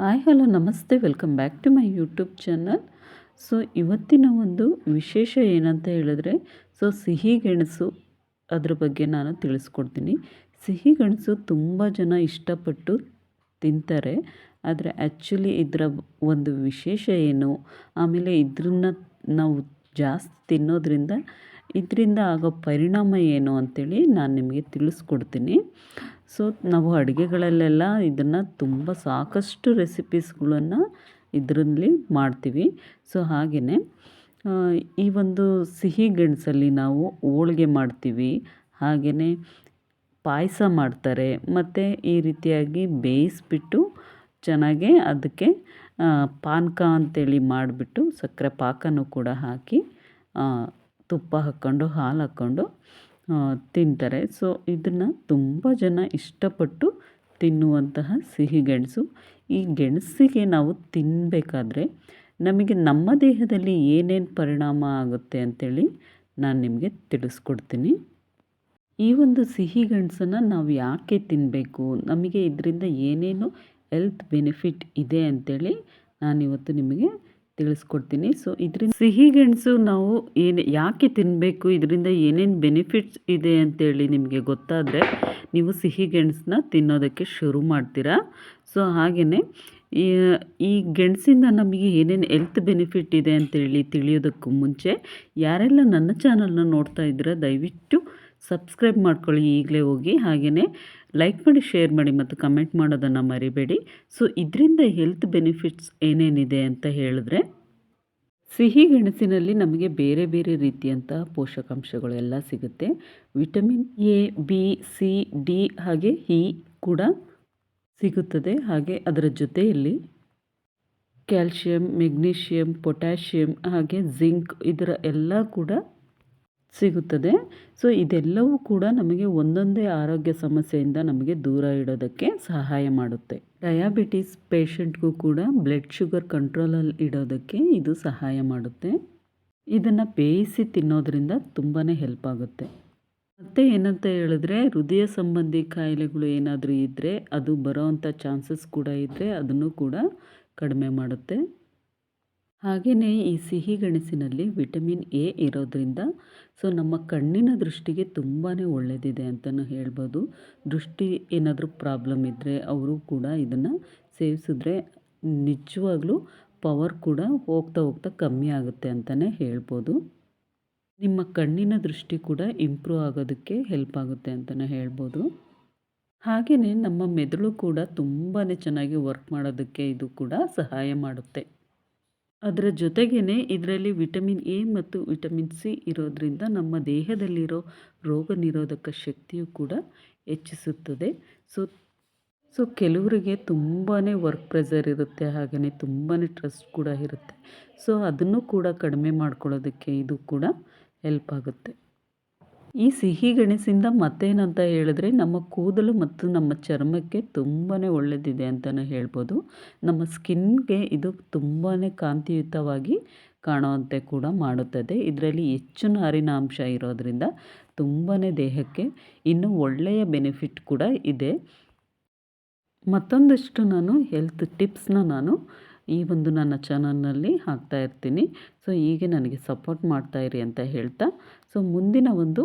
Hi, hello, ನಮಸ್ತೆ. Welcome back to my YouTube channel. So, ಇವತ್ತಿನ ಒಂದು ವಿಶೇಷ ಏನಂತ ಹೇಳಿದ್ರೆ, ಸೊ, ಸಿಹಿ ಗೆಣಸು ಅದ್ರ ಬಗ್ಗೆ ನಾನು ತಿಳಿಸ್ಕೊಡ್ತೀನಿ. ಸಿಹಿ ಗೆಣಸು ತುಂಬ ಜನ ಇಷ್ಟಪಟ್ಟು ತಿಂತಾರೆ. ಆದರೆ ಆ್ಯಕ್ಚುಲಿ ಇದರ ಒಂದು ವಿಶೇಷ ಏನು? ಆಮೇಲೆ ಇದ್ರನ್ನ ನಾವು ಜಾಸ್ತಿ ತಿನ್ನೋದ್ರಿಂದ ಇದರಿಂದ ಆಗೋ ಪರಿಣಾಮ ಏನು ಅಂಥೇಳಿ ನಾನು ನಿಮಗೆ ತಿಳಿಸ್ಕೊಡ್ತೀನಿ. ಸೊ ನಾವು ಅಡುಗೆಗಳಲ್ಲೆಲ್ಲ ಇದನ್ನು ತುಂಬ ಸಾಕಷ್ಟು ರೆಸಿಪೀಸ್ಗಳನ್ನು ಇದರಲ್ಲಿ ಮಾಡ್ತೀವಿ. ಸೊ ಹಾಗೆಯೇ ಈ ಒಂದು ಸಿಹಿ ಗೆಣಸಲ್ಲಿ ನಾವು ಹೋಳಿಗೆ ಮಾಡ್ತೀವಿ. ಹಾಗೆಯೇ ಪಾಯಸ ಮಾಡ್ತಾರೆ. ಮತ್ತು ಈ ರೀತಿಯಾಗಿ ಬೇಯಿಸ್ಬಿಟ್ಟು ಚೆನ್ನಾಗೆ ಅದಕ್ಕೆ ಪಾನಕ ಅಂತೇಳಿ ಮಾಡಿಬಿಟ್ಟು ಸಕ್ಕರೆ ಪಾಕನೂ ಕೂಡ ಹಾಕಿ ತುಪ್ಪ ಹಾಕ್ಕೊಂಡು, ಹಾಲು ಹಾಕ್ಕೊಂಡು ತಿಂತಾರೆ. ಸೊ, ಇದನ್ನು ತುಂಬ ಜನ ಇಷ್ಟಪಟ್ಟು ತಿನ್ನುವಂತಹ ಸಿಹಿ ಗೆಣಸು. ಈ ಗೆಣಸಿಗೆ ನಾವು ತಿನ್ನಬೇಕಾದ್ರೆ ನಮಗೆ ನಮ್ಮ ದೇಹದಲ್ಲಿ ಏನೇನು ಪರಿಣಾಮ ಆಗುತ್ತೆ ಅಂಥೇಳಿ ನಾನು ನಿಮಗೆ ತಿಳಿಸ್ಕೊಡ್ತೀನಿ. ಈ ಒಂದು ಸಿಹಿ ಗೆಣಸನ್ನು ನಾವು ಯಾಕೆ ತಿನ್ನಬೇಕು ನಮಗೆ ಇದರಿಂದ ಏನೇನು ಹೆಲ್ತ್ ಬೆನಿಫಿಟ್ ಇದೆ ಅಂಥೇಳಿ ನಾನಿವತ್ತು ನಿಮಗೆ ತಿಳಿಸ್ಕೊಡ್ತೀನಿ. ಸೊ ಇದರಿಂದ ಸಿಹಿ ಗೆಣಸು ನಾವು ಏನು ಯಾಕೆ ತಿನ್ನಬೇಕು ಇದರಿಂದ ಏನೇನು ಬೆನಿಫಿಟ್ಸ್ ಇದೆ ಅಂತೇಳಿ ನಿಮಗೆ ಗೊತ್ತಾದರೆ ನೀವು ಸಿಹಿ ಗೆಣಸನ್ನ ತಿನ್ನೋದಕ್ಕೆ ಶುರು ಮಾಡ್ತೀರಾ. ಸೊ ಹಾಗೆಯೇ ಈ ಗೆಣಸಿಂದ ನಮಗೆ ಏನೇನು ಹೆಲ್ತ್ ಬೆನಿಫಿಟ್ ಇದೆ ಅಂತೇಳಿ ತಿಳಿಯೋದಕ್ಕೂ ಮುಂಚೆ ಯಾರೆಲ್ಲ ನನ್ನ ಚಾನಲ್ನ ನೋಡ್ತಾ ಇದ್ದೀರಾ, ದಯವಿಟ್ಟು ಸಬ್ಸ್ಕ್ರೈಬ್ ಮಾಡ್ಕೊಳ್ಳಿ ಈಗಲೇ ಹೋಗಿ. ಹಾಗೆಯೇ ಲೈಕ್ ಮಾಡಿ, ಶೇರ್ ಮಾಡಿ ಮತ್ತು ಕಮೆಂಟ್ ಮಾಡೋದನ್ನು ಮರಿಬೇಡಿ. ಸೊ, ಇದರಿಂದ ಹೆಲ್ತ್ ಬೆನಿಫಿಟ್ಸ್ ಏನೇನಿದೆ ಅಂತ ಹೇಳಿದ್ರೆ, ಸಿಹಿ ಗೆಣಸಿನಲ್ಲಿ ನಮಗೆ ಬೇರೆ ಬೇರೆ ರೀತಿಯಂತಹ ಪೋಷಕಾಂಶಗಳು ಎಲ್ಲ ಸಿಗುತ್ತೆ. Vitamin A, B, C, D ಹಾಗೆ ಇ ಕೂಡ ಸಿಗುತ್ತದೆ. ಹಾಗೆ ಅದರ ಜೊತೆಯಲ್ಲಿ ಕ್ಯಾಲ್ಶಿಯಂ, ಮೆಗ್ನೀಷಿಯಂ, ಪೊಟ್ಯಾಷಿಯಂ ಹಾಗೆ ಜಿಂಕ್ ಇದರ ಎಲ್ಲ ಕೂಡ ಸಿಗುತ್ತದೆ. ಸೊ ಇದೆಲ್ಲವೂ ಕೂಡ ನಮಗೆ ಒಂದೊಂದೇ ಆರೋಗ್ಯ ಸಮಸ್ಯೆಯಿಂದ ನಮಗೆ ದೂರ ಇಡೋದಕ್ಕೆ ಸಹಾಯ ಮಾಡುತ್ತೆ. ಡಯಾಬಿಟಿಸ್ ಪೇಷಂಟ್ಗೂ ಕೂಡ ಬ್ಲಡ್ ಶುಗರ್ ಕಂಟ್ರೋಲಲ್ಲಿ ಇಡೋದಕ್ಕೆ ಇದು ಸಹಾಯ ಮಾಡುತ್ತೆ. ಇದನ್ನು ಬೇಯಿಸಿ ತಿನ್ನೋದ್ರಿಂದ ತುಂಬಾ ಹೆಲ್ಪ್ ಆಗುತ್ತೆ. ಮತ್ತು ಏನಂತ ಹೇಳಿದ್ರೆ, ಹೃದಯ ಸಂಬಂಧಿ ಕಾಯಿಲೆಗಳು ಏನಾದರೂ ಇದ್ದರೆ ಅದು ಬರೋವಂಥ ಚಾನ್ಸಸ್ ಕೂಡ ಇದ್ದರೆ ಅದನ್ನು ಕೂಡ ಕಡಿಮೆ ಮಾಡುತ್ತೆ. ಹಾಗೆಯೇ ಈ ಸಿಹಿ ಗೆಣಸಿನಲ್ಲಿ ವಿಟಮಿನ್ ಎ ಇರೋದರಿಂದ ಸೊ ನಮ್ಮ ಕಣ್ಣಿನ ದೃಷ್ಟಿಗೆ ತುಂಬಾ ಒಳ್ಳೆಯದಿದೆ ಅಂತಲೂ ಹೇಳ್ಬೋದು. ದೃಷ್ಟಿ ಏನಾದರೂ ಪ್ರಾಬ್ಲಮ್ ಇದ್ದರೆ ಅವರು ಕೂಡ ಇದನ್ನು ಸೇವಿಸಿದ್ರೆ ನಿಜವಾಗ್ಲೂ ಪವರ್ ಕೂಡ ಹೋಗ್ತಾ ಹೋಗ್ತಾ ಕಮ್ಮಿ ಆಗುತ್ತೆ ಅಂತಲೇ ಹೇಳ್ಬೋದು. ನಿಮ್ಮ ಕಣ್ಣಿನ ದೃಷ್ಟಿ ಕೂಡ ಇಂಪ್ರೂವ್ ಆಗೋದಕ್ಕೆ ಹೆಲ್ಪ್ ಆಗುತ್ತೆ ಅಂತಲೇ ಹೇಳ್ಬೋದು. ಹಾಗೆಯೇ ನಮ್ಮ ಮೆದುಳು ಕೂಡ ತುಂಬಾ ಚೆನ್ನಾಗಿ ವರ್ಕ್ ಮಾಡೋದಕ್ಕೆ ಇದು ಕೂಡ ಸಹಾಯ ಮಾಡುತ್ತೆ. ಅದರ ಜೊತೆಗೇ ಇದರಲ್ಲಿ ವಿಟಮಿನ್ ಎ ಮತ್ತು ವಿಟಮಿನ್ ಸಿ ಇರೋದರಿಂದ ನಮ್ಮ ದೇಹದಲ್ಲಿರೋ ರೋಗ ನಿರೋಧಕ ಶಕ್ತಿಯು ಕೂಡ ಹೆಚ್ಚಿಸುತ್ತದೆ. ಸೊ ಸೊ ಕೆಲವರಿಗೆ ತುಂಬಾ ವರ್ಕ್ ಪ್ರೆಸರ್ ಇರುತ್ತೆ ಹಾಗೆಯೇ ತುಂಬಾ ಟ್ರಸ್ಟ್ ಕೂಡ ಇರುತ್ತೆ. ಸೊ ಅದನ್ನು ಕೂಡ ಕಡಿಮೆ ಮಾಡ್ಕೊಳ್ಳೋದಕ್ಕೆ ಇದು ಕೂಡ ಹೆಲ್ಪ್ ಆಗುತ್ತೆ. ಈ ಸಿಹಿ ಗೆಣಸಿಂದ ಮತ್ತೇನಂತ ಹೇಳಿದ್ರೆ ನಮ್ಮ ಕೂದಲು ಮತ್ತು ನಮ್ಮ ಚರ್ಮಕ್ಕೆ ತುಂಬಾ ಒಳ್ಳೆಯದಿದೆ ಅಂತಲೇ ಹೇಳ್ಬೋದು. ನಮ್ಮ ಸ್ಕಿನ್ಗೆ ಇದು ತುಂಬಾ ಕಾಂತಿಯುತವಾಗಿ ಕಾಣುವಂತೆ ಕೂಡ ಮಾಡುತ್ತದೆ. ಇದರಲ್ಲಿ ಹೆಚ್ಚು ನಾರಿನ ಅಂಶ ಇರೋದರಿಂದ ತುಂಬಾ ದೇಹಕ್ಕೆ ಇನ್ನೂ ಒಳ್ಳೆಯ ಬೆನಿಫಿಟ್ ಕೂಡ ಇದೆ. ಮತ್ತೊಂದಷ್ಟು ನಾನು ಹೆಲ್ತ್ ಟಿಪ್ಸ್ನ ನಾನು ಈ ಒಂದು ನನ್ನ ಚಾನಲ್ನಲ್ಲಿ ಹಾಕ್ತಾ ಇರ್ತೀನಿ. ಸೊ ಹೀಗೆ ನನಗೆ ಸಪೋರ್ಟ್ ಮಾಡ್ತಾಯಿರಿ ಅಂತ ಹೇಳ್ತಾ. ಸೊ ಮುಂದಿನ ಒಂದು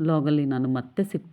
ಲಾಗಲ್ಲಿ ನಾನು ಮತ್ತೆ ಸಿಗ್ತೀನಿ.